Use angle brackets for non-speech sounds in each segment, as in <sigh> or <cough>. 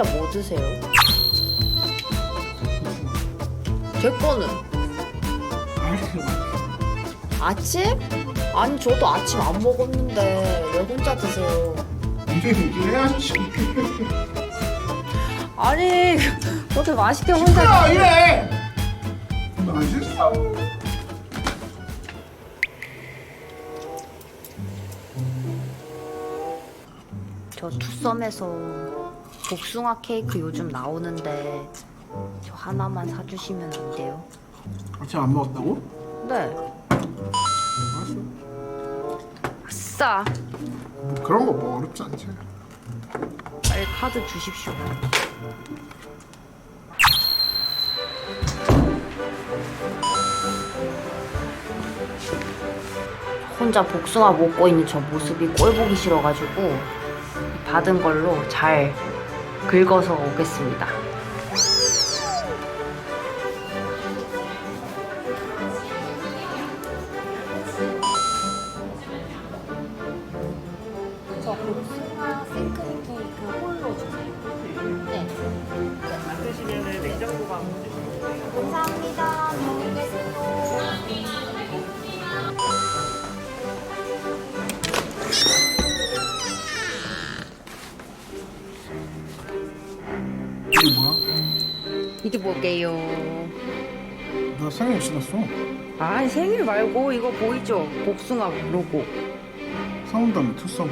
혼자 뭐 드세요? 제 거는 아침? 아니 저도 아침 안 먹었는데 왜 혼자 드세요? 이제 얘기해야지. 아니 그렇게 맛있게 혼자 야 이래. 맛있어. 저 투썸에서 복숭아 케이크 요즘 나오는데 저 하나만 사주시면 안 돼요? 아침 안 먹었다고? 네. 아싸 뭐 그런 거 뭐 어렵지 않지. 빨리 카드 주십시오 혼자 복숭아 먹고 있는 저 모습이 꼴 보기 싫어가지고 받은 걸로 잘 긁어서 오겠습니다. 이게 뭐게요? 나 생일 지났어. 아 생일 말고 이거 보이죠? 복숭아 로고. 사온 다음에 투썸.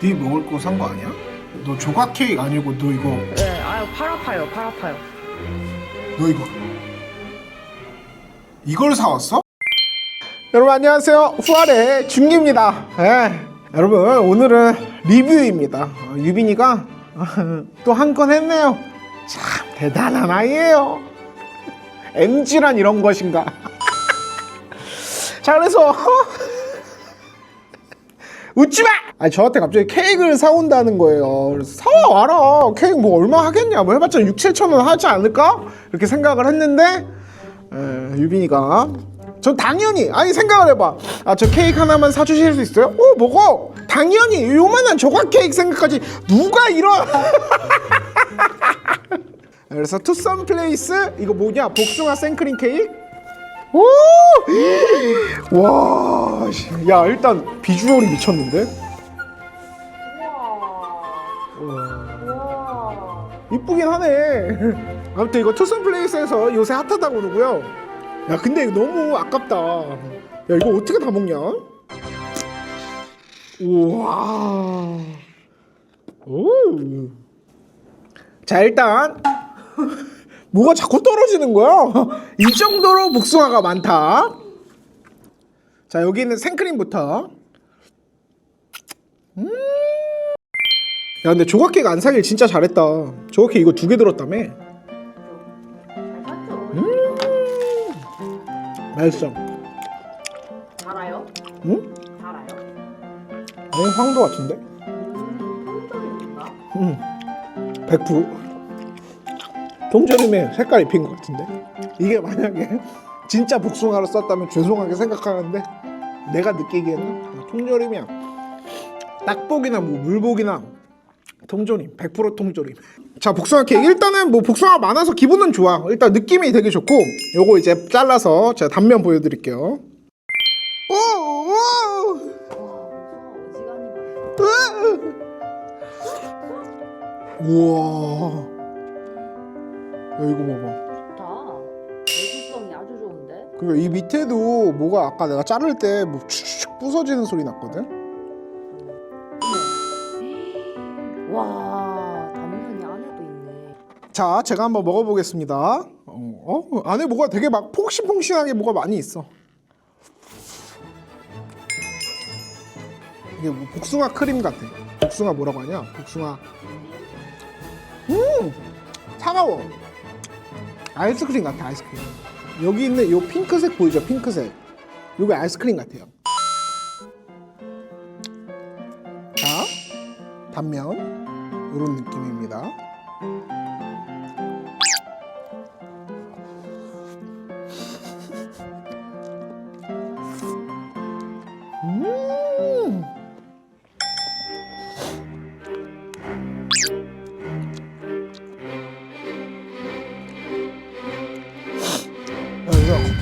네 먹을 거 산 거 아니야? 너 조각 케이크 아니고 너 이거 네, 아유 팔 아파요, 팔 아파요. 너 이거 이걸 사왔어? 여러분 안녕하세요 후아의 준기입니다 예, 여러분 오늘은 리뷰입니다 어, 유빈이가 <laughs> 또 한 건 했네요 참 대단한 아이예요. MG란 이런 것인가? 자 그래서 웃지 마! 아니 저한테 갑자기 케이크를 사온다는 거예요. 그래서 사와라. 케이크 뭐 얼마 하겠냐? 뭐 해봤자 6, 7천 원 하지 않을까? 이렇게 생각을 했는데 에, 유빈이가 전 당연히 아니 생각을 해봐. 아 저 케이크 하나만 사주실 수 있어요? 어 먹어! 당연히! 요만한 조각 케이크 생각하지. 누가 이런 <laughs> 그래서 투썸 플레이스 이거 뭐냐 복숭아 생크림 케이크 오! <gasps> 와, 씨. 야 일단 비주얼이 미쳤는데? 와. 이쁘긴 하네. 아무튼 이거 투썸 플레이스에서 요새 핫하다고 그러고요. 야 근데 이거 너무 아깝다. 야 이거 어떻게 다 먹냐? 우와. 오. 자 일단 <laughs> 뭐가 자꾸 떨어지는 거야? <laughs> 이 정도로 복숭아가 많다. 자 여기 있는 생크림부터. 음. 야 근데 조각 케이크 안 사길 진짜 잘했다. 조각 케이크 이거 두 개 들었다며. 음. 맛있어. 달아요? 응? 달아요? 아니 황도 같은데? 홈정인가? 응. 100%. 동전임에 색깔 입힌 것 같은데? 이게 만약에 <laughs> 진짜 복숭아로 썼다면 죄송하게 생각하는데 내가 느끼기에는 통조림이야. 딱복이나 뭐 물복이나 통조림, 100% 통조림. 자 복숭아 케이크 일단은 뭐 복숭아 많아서 기분은 좋아. 일단 느낌이 되게 좋고 요거 이제 잘라서 제가 단면 보여드릴게요. 오, 오, 어지간히 우와. 야 이거 봐봐. 좋다. 내구성이 아주 좋은데? 그리고 이 밑에도 뭐가 아까 내가 자를 때 뭐 축축 부서지는 소리 났거든. 와, 단면이 안에도 있네. 자, 제가 한번 먹어보겠습니다. 어, 어? 안에 뭐가 되게 막 폭신폭신하게 뭐가 많이 있어. 이게 뭐 복숭아 크림 같아. 복숭아 뭐라고 하냐? 복숭아. 음, 차가워. 아이스크림 같아, 아이스크림. 여기 있는 요 핑크색 보이죠? 핑크색. 요게 아이스크림 같아요. 자, 단면 이런 느낌입니다.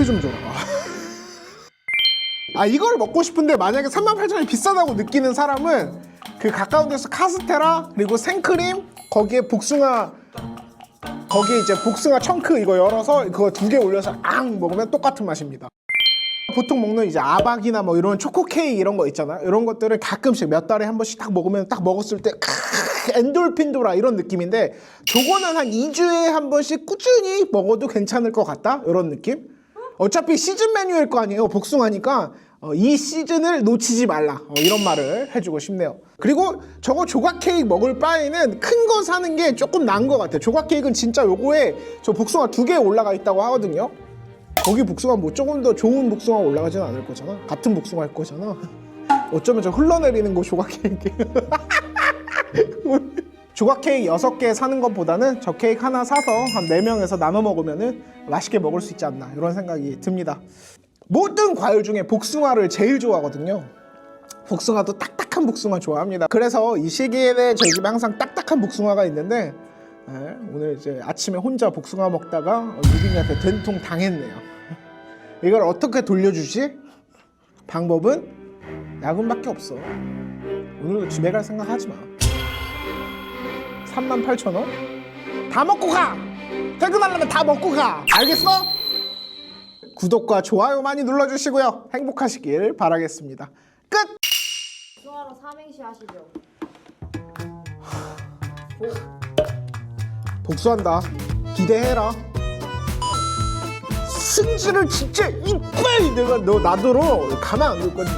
좀 줘라. 아 이걸 먹고 싶은데 만약에 38,000원이 비싸다고 느끼는 사람은 그 가까운 데서 카스테라 그리고 생크림 거기에 복숭아 거기에 이제 복숭아 청크 이거 열어서 그거 두 개 올려서 앙 먹으면 똑같은 맛입니다. 보통 먹는 이제 아박이나 뭐 이런 초코 케이크 이런 거 있잖아. 이런 것들은 가끔씩 몇 달에 한 번씩 딱 먹으면 딱 먹었을 때 크으, 엔돌핀 돌아 이런 느낌인데 저거는 한 2주에 한 번씩 꾸준히 먹어도 괜찮을 것 같다. 이런 느낌? 어차피 시즌 메뉴일 거 아니에요. 복숭아니까 어, 이 시즌을 놓치지 말라. 어, 이런 말을 해주고 싶네요. 그리고 저거 조각 케이크 먹을 바에는 큰 거 사는 게 조금 나은 것 같아요. 조각 케이크는 진짜 요거에 저 복숭아 두 개 올라가 있다고 하거든요. 거기 복숭아 뭐 조금 더 좋은 복숭아 올라가진 않을 거잖아. 같은 복숭아일 거잖아. <laughs> 어쩌면 저 흘러내리는 거 조각 케이크. <laughs> 조각 케이크 6개 사는 것보다는 저 케이크 하나 사서 한 4명에서 나눠 먹으면은 맛있게 먹을 수 있지 않나 이런 생각이 듭니다. 모든 과일 중에 복숭아를 제일 좋아하거든요. 복숭아도 딱딱한 복숭아 좋아합니다. 그래서 이 시기에는 저희 집에 항상 딱딱한 복숭아가 있는데 예, 오늘 이제 아침에 혼자 복숭아 먹다가 유빈이한테 된통 당했네요. 이걸 어떻게 돌려주지? 방법은 야근밖에 없어. 오늘도 집에 갈 생각 하지 마. 3만 8천 원? 다 먹고 가! 퇴근하려면 다 먹고 가! 알겠어? 구독과 좋아요 많이 눌러주시고요. 행복하시길 바라겠습니다. 끝! 복숭아로 삼행시 하시죠. 복수한다. 기대해라. 승질을 진짜 이빨 내가 너 나더러 가만 안 둘 거지.